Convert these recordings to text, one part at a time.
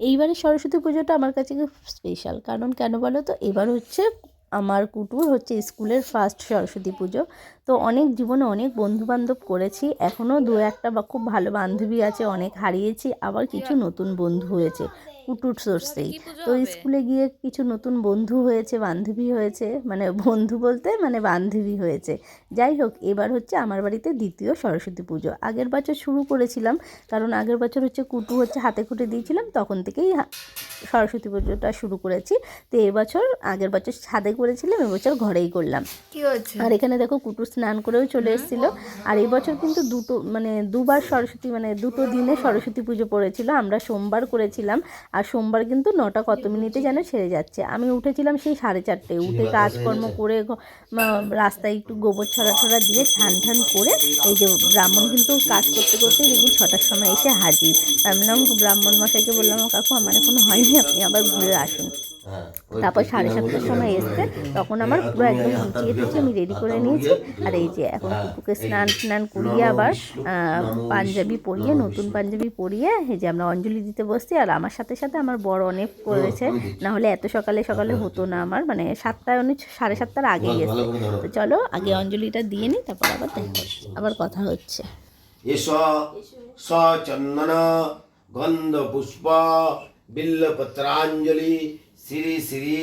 এইবারের সরস্বতী পুজোটা আমার কাছে খুব স্পেশাল কারণ কেন বলো তো এবার হচ্ছে আমার কুটুর হচ্ছে স্কুলের ফার্স্ট সরস্বতী পুজো। তো অনেক জীবনে অনেক বন্ধু বান্ধব করেছি। এখনও দু একটা বা খুব ভালো বান্ধবী আছে, অনেক হারিয়েছি। আবার কিছু নতুন বন্ধু হয়েছে। কুটুর সোর্সেই। তো স্কুলে গিয়ে কিছু নতুন বন্ধু হয়েছে বান্ধবী হয়েছে মানে বন্ধু বলতে মানে বান্ধবী হয়েছে। যাই হোক এবার হচ্ছে আমার বাড়িতে দ্বিতীয় সরস্বতী পুজো। আগের বছর শুরু করেছিলাম কারণ আগের বছর হচ্ছে কুটু হচ্ছে হাতে খুঁটে দিয়েছিলাম তখন থেকেই সরস্বতী পুজোটা শুরু করেছি। তো এবছর আগের বছর ছাদে করেছিলাম এবছর ঘরেই করলাম। কি হচ্ছে আর এখানে দেখো কুটু স্নান করেও চলে এসেছিল। আর এই বছর কিন্তু দুটো মানে দুবার সরস্বতী মানে দুটো দিনে সরস্বতী পুজো পড়েছিল। আমরা সোমবার করেছিলাম। আর সোমবার কিন্তু নটা কত মিনিটে যেন ছেড়ে যাচ্ছে। আমি উঠেছিলাম সেই সাড়ে চারটে। উঠে কাজকর্ম করে রাস্তায় একটু গোবর ছড়া ছড়া দিয়ে ছান ঠান করে এই যে ব্রাহ্মণ কিন্তু কাজ করতে করতে দেখি ছটার সময় এসে হাজির। আমি ব্রাহ্মণ মশাইকে বললাম কাকু আমার এখনও হয়নি আপনি আবার ঘুরে আসুন। তারপর সাড়ে সাতটার সময় এসছে তখন আমার পুরো একদম গুছিয়ে টুচিয়ে আমি রেডি করে নিয়েছি। আর এই যে এখন কুকুকে স্নান স্নান করিয়ে আবার পাঞ্জাবি পরিয়ে নতুন পাঞ্জাবি পরিয়ে এই যে আমরা অঞ্জলি দিতে বসছি আর আমার সাথে সাথে আমার বড় অনেক করেছে। না হলে এত সকালে সকালে হতো না আমার মানে সাতটায় উনি সাড়ে সাতটার আগেই এসছে তো চলো আগে অঞ্জলিটা দিয়ে নিই তারপর আবার দেখা আবার কথা হচ্ছে। এষ সচন্দন গন্ধ পুষ্প বিল্লপত্রাঞ্জলি শ্রী শ্রী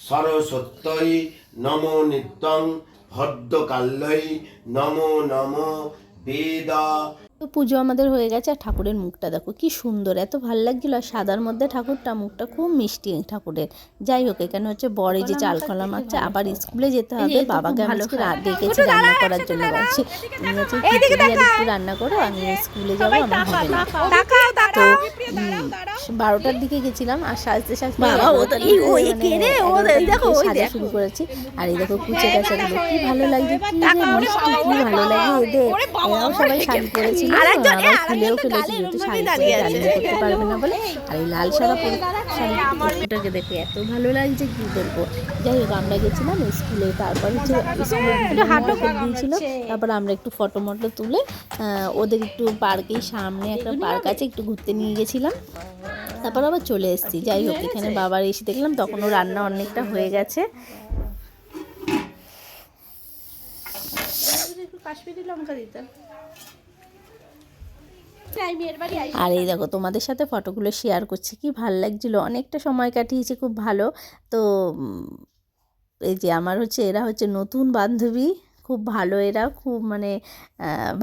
সরস্বত্যই নম নিত্যং ভদ্রকাল্যই নমো নম বেদ তো পুজো আমাদের হয়ে গেছে আর ঠাকুরের মুখটা দেখো কি সুন্দর এত ভালো লাগছিল। আর সাদার মধ্যে ঠাকুরটা মুখটা খুব মিষ্টি ঠাকুরের। যাই হোক এখানে হচ্ছে বড়ে যে চাল কলা মাখছে আবার স্কুলে যেতে হবে। বাবাকে আমি ডেকেছি রান্না করার জন্য বলছি। তুমি হচ্ছে একটু রান্না করো আমি স্কুলে যাব আমার হবে না। তো বারোটার দিকে গেছিলাম আর সাজতে সাজতে এগারোটার দেখো, সাজা শুরু করেছি। আর এই দেখো কুচে গাছাগুলো কি ভালো লাগছে কি মিষ্টি কি ভালো লাগে এদের। এরাও সবাই শাড়ি পরেছিল। আরেকজন, এ, আবার খুলেও আরেকজন গালে যেহেতু দাঁড়িয়ে আছে। করতে পারবে না বলে আর এই লাল সাদা পরে শাড়ি দেখে এত ভালো লাগছে কি বলব যাই হোক আমরা গেছিলাম স্কুলে তারপর হচ্ছে স্কুলে দিয়েছিল তারপর আমরা একটু ফটো মটো তুলে ওদের একটু পার্কের সামনে একটা পার্ক আছে একটু ঘুরতে নিয়ে গেছিলাম তারপর আবার চলে এসেছি যাই হোক এখানে বাবার এসে দেখলাম তখনও রান্না অনেকটা হয়ে গেছে কাশ্মীরি লঙ্কা দিতে আর এই দেখো তোমাদের সাথে ফটোগুলো শেয়ার করছি। কি ভালো লাগছিল? অনেকটা সময় কাটিয়েছি খুব ভালো। তো এই যে আমার হচ্ছে এরা হচ্ছে নতুন বান্ধবী। খুব ভালো এরা খুব মানে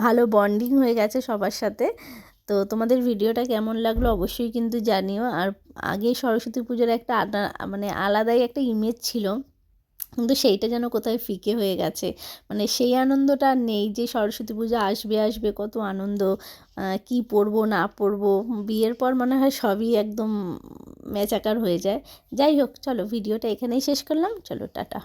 ভালো বন্ডিং হয়ে গেছে সবার সাথে। তো তোমাদের ভিডিওটা কেমন লাগল অবশ্যই কিন্তু জানিও। আর আগে সরস্বতী পুজোর একটা মানে আলাদাই একটা ইমেজ ছিল। কিন্তু সেইটা যেন কোথায় ফিকে হয়ে গেছে। মানে সেই আনন্দটা আর নেই যে সরস্বতী পূজা আসবে আসবে, কত আনন্দ কি পরবো, না পরবো, বিয়ের পর মনে হয় সবই একদম ম্যাচাকার হয়ে যায়। যাই হোক, চলো ভিডিওটা এখানেই শেষ করলাম। চলো, টাটা।